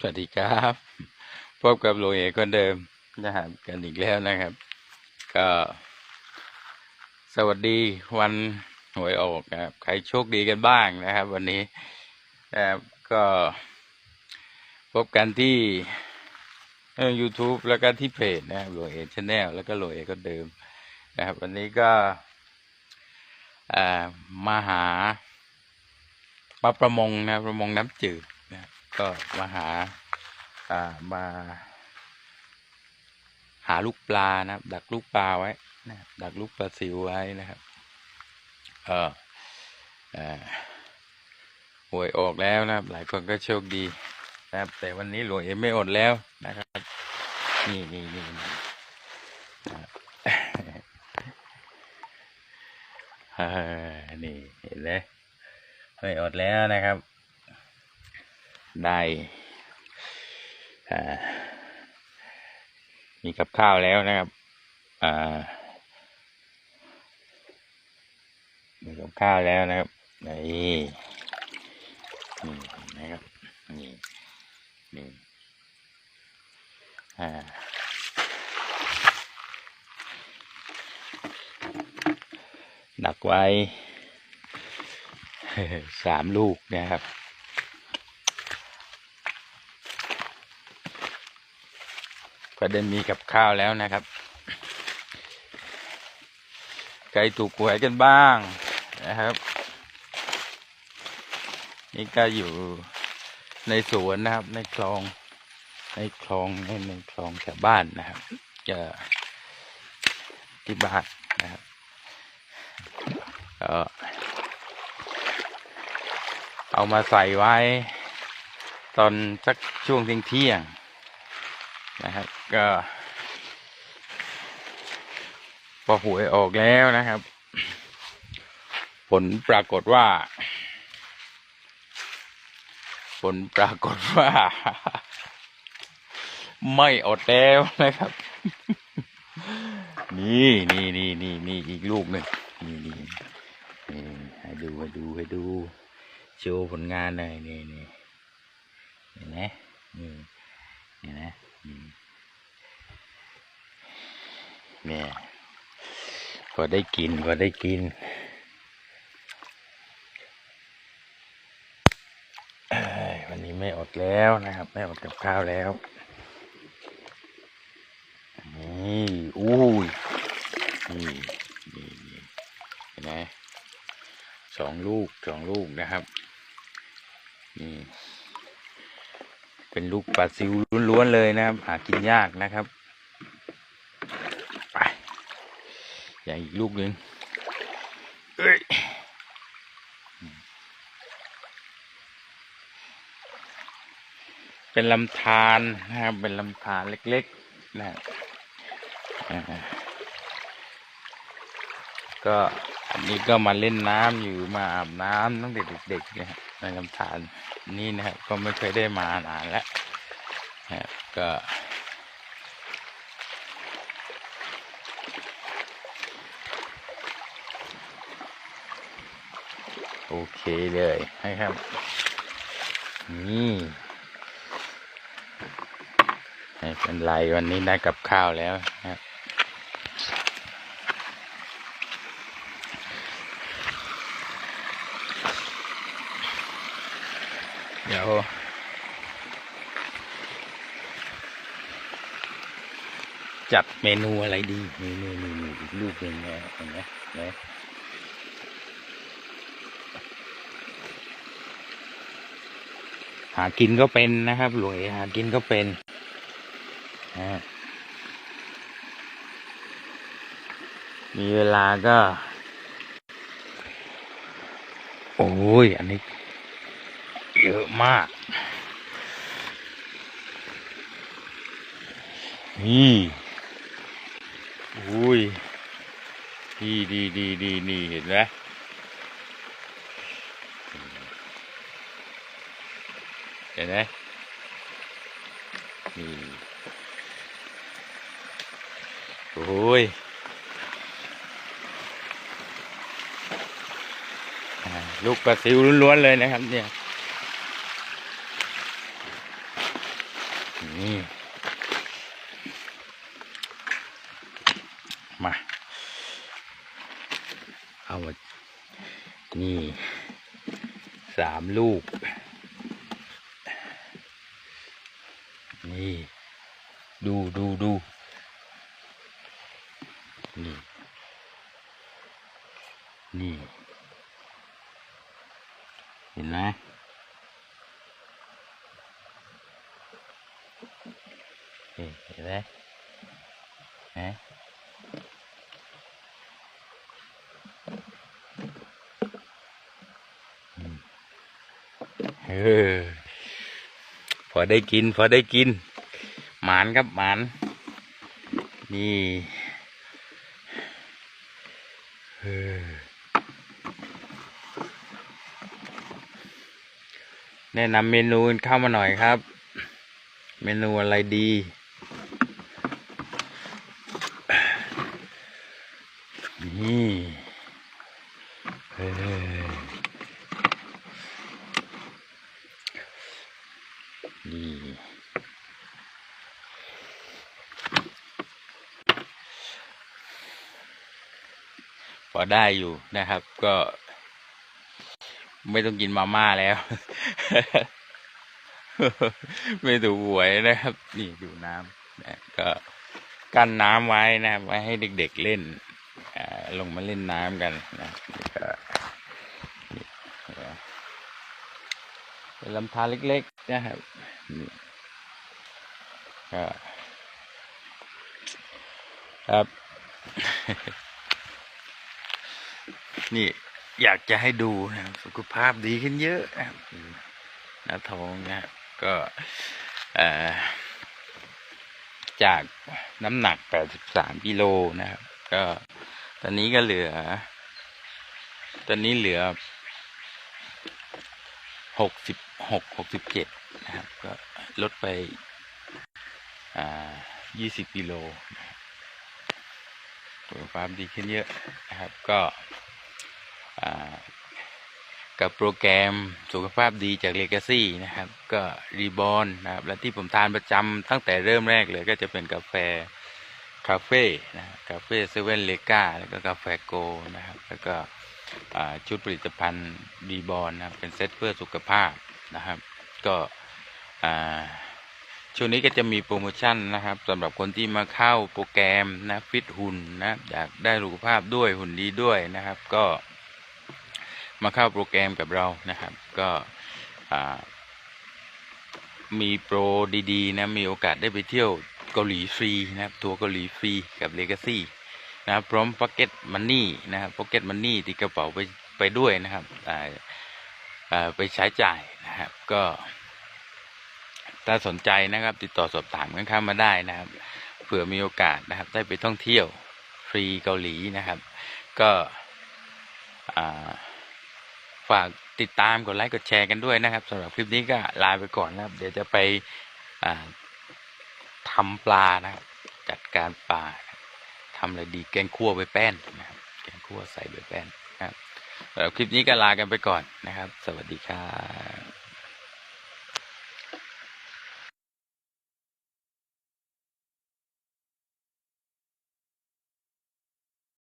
สวัสดีครับ พบกับโลเอกคนเดิมนะครับกันอีกแล้วนะครับ ก็ สวัสดีวันหวยออกครับ ใครโชคดีกันบ้างนะครับ วันนี้นะครับก็พบกันที่เอ่อ YouTube แล้วก็ที่เพจนะครับโลเอชแนลแล้วก็โลเอคนเดิมนะครับ วันนี้ก็มาหา มาประมงนะประมงน้ำจืด ก็มาหาอ่ามา หาลูกปลานะครับ ดักลูกปลาไว้นะดักลูกปลาซิวไว้นะครับ เอออ่อหวยออกแล้วนะครับ หลายคนก็โชคดีนะครับ แต่วันนี้หลวงเอ็มไม่อดแล้วนะครับ นี่นี่นี่นี่นะนี่เห็นไหมไม่อดแล้วนะครับ ได้มีกับข้าวแล้วนะครับอ่ามีกับข้าวแล้วนะครับนี่นี่นะครับนี่นี่อ่าดักไว้สามลูกนะครับ ก็ได้มีกับข้าวแล้วนะครับ ใครถูกหวยกันบ้างนะครับ นี่ก็อยู่ในสวนนะครับ ในคลอง ในคลองในในคลองแถวบ้านนะครับจะที่บ้านนะครับก็เอามาใส่ไว้ ตอนสักช่วงเที่ยง นะครับก็พอหวยออกแล้วนะครับ ผลปรากฏว่า ผลปรากฏว่า ไม่อดแล้วนะครับ นี่นี่นี่นี่นี่อีกลูกหนึ่งนี่นี่นี่ให้ดูให้ดูให้ดูโชว์ผลงานหน่อยนี่นี่เห็นไหมนี่เห็นไหมอืม เนี่ยพอได้กินพอได้กินวันนี้ไม่อดแล้วนะครับ ไม่อดกับข้าวแล้วนี่อู้ยนี่นี่นี่เห็นไหมสองลูกสองลูกนะครับนี่ เป็นลูกปลาซิวล้วนๆเลยนะครับ หากินยากนะครับไปอย่อีกลูกหนึ่งเอ้ยเป็นลำธารนะครับ เป็นลำธารเล็กๆนะก็ อันนี้ก็มาเล่นน้ำอยู่มาอาบน้ำตั้งแต่เด็กๆนะครับในลำธารนี่นะครับก็ไม่เคยได้มานานแล้วนะครับก็โอเคเลยให้ครับ นี่ไม่เป็นไรวันนี้ได้กับข้าวแล้วนะครับ ดี๋ยวจัดเมนูอะไรดีนี่นี่นี่นี่อีกลูกหนึ่งนี่ยเห็นไหมเนไหากินก็เป็นนะครับ หลวงเอหากินก็เป็นนะมีเวลาก็ โอ้ย อันนี้ อะมาก นี่อุ้ยดีดีดีดีนี่เห็นไหมเห็นไหมนี่โอ้ยลูกปลาซิวล้วนๆเลยนะครับเนี่ย นี่มา เอามานี่สามลูก นี่ ดูดูดูนี่ นี่ เห็นไหมเห็นเห็นไหมเห็ นไหมอืมเออพอได้กิน พอได้กิน หมานครับหมาน นี่เออแนะนำเมนูเข้ามาหน่อยครับ เมนูอะไรดี นี่เออ นี่พอได้อยู่นะครับ ก็ ไม่ต้องกินมาม่าแล้ว ไม่ถูกหวยนะครับ นี่ดูน้ำนะก็กั้นน้ำไว้นะครับไว้ให้เด็กๆเล่นลงมาเล่นน้ำกันนะแล้วก็นี่นะ เป็นลำธารเล็กๆนะครับก็ครับ นี่อยากจะให้ดูนะสุขภาพดีขึ้นเยอะนะหน้าท้องนะครับก็จากน้ำหนัก 83กิโลนะครับ ก็ตอนนี้ก็เหลือ ตอนนี้เหลือ 66 67นะครับ ก็ลดไปอ่า20กิโลสุขภาพดีขึ้นเยอะนะครับ ก็กับโปรแกรมสุขภาพดีจากเลกาซี่นะครับ ก็รีบอนนะครับ และที่ผมทานประจำตั้งแต่เริ่มแรกเลยก็จะเป็นกาแฟคาเฟ่นะคาเฟ่เซเว่นเลกาแล้วก็กาแฟโกนะครับ แล้วก็ ชุดผลิตภัณฑ์รีบอนนะครับเป็นเซตเพื่อสุขภาพนะครับ ก็ช่วงนี้ก็จะมีโปรโมชั่นนะครับสำหรับคนที่มาเข้าโปรแกรมนะฟิตหุ่นนะอยากได้สุขภาพด้วยหุ่นดีด้วยนะครับ ก็มาเข้าโปรแกรมกับเรานะครับ ก็มีโปรดีๆนะมีโอกาสได้ไปเที่ยวเกาหลีฟรีนะครับทัวร์เกาหลีฟรีกับ Legacy นะครับพร้อม Pocket Money นะครับ Pocket Money ติดกระเป๋าไปไปด้วยนะครับไปใช้จ่ายนะครับ ก็ ถ้าสนใจนะครับ ติดต่อสอบถามกันเข้ามาได้นะครับ เผื่อมีโอกาสนะครับ ได้ไปท่องเที่ยวฟรีเกาหลีนะครับ ก็ฝากติดตามกดไลค์กดแชร์กันด้วยนะครับสำหรับคลิปนี้ก็ลาไปก่อนนะครับ เดี๋ยวจะไปทำปลานะครับ จัดการปลา ทำอะไรดีแกงคั่วใบแป้นนะครับแกงคั่วใส่ใบแป้นนะครับสำหรับคลิปนี้ก็ลากันไปก่อนนะครับ สวัสดีครับ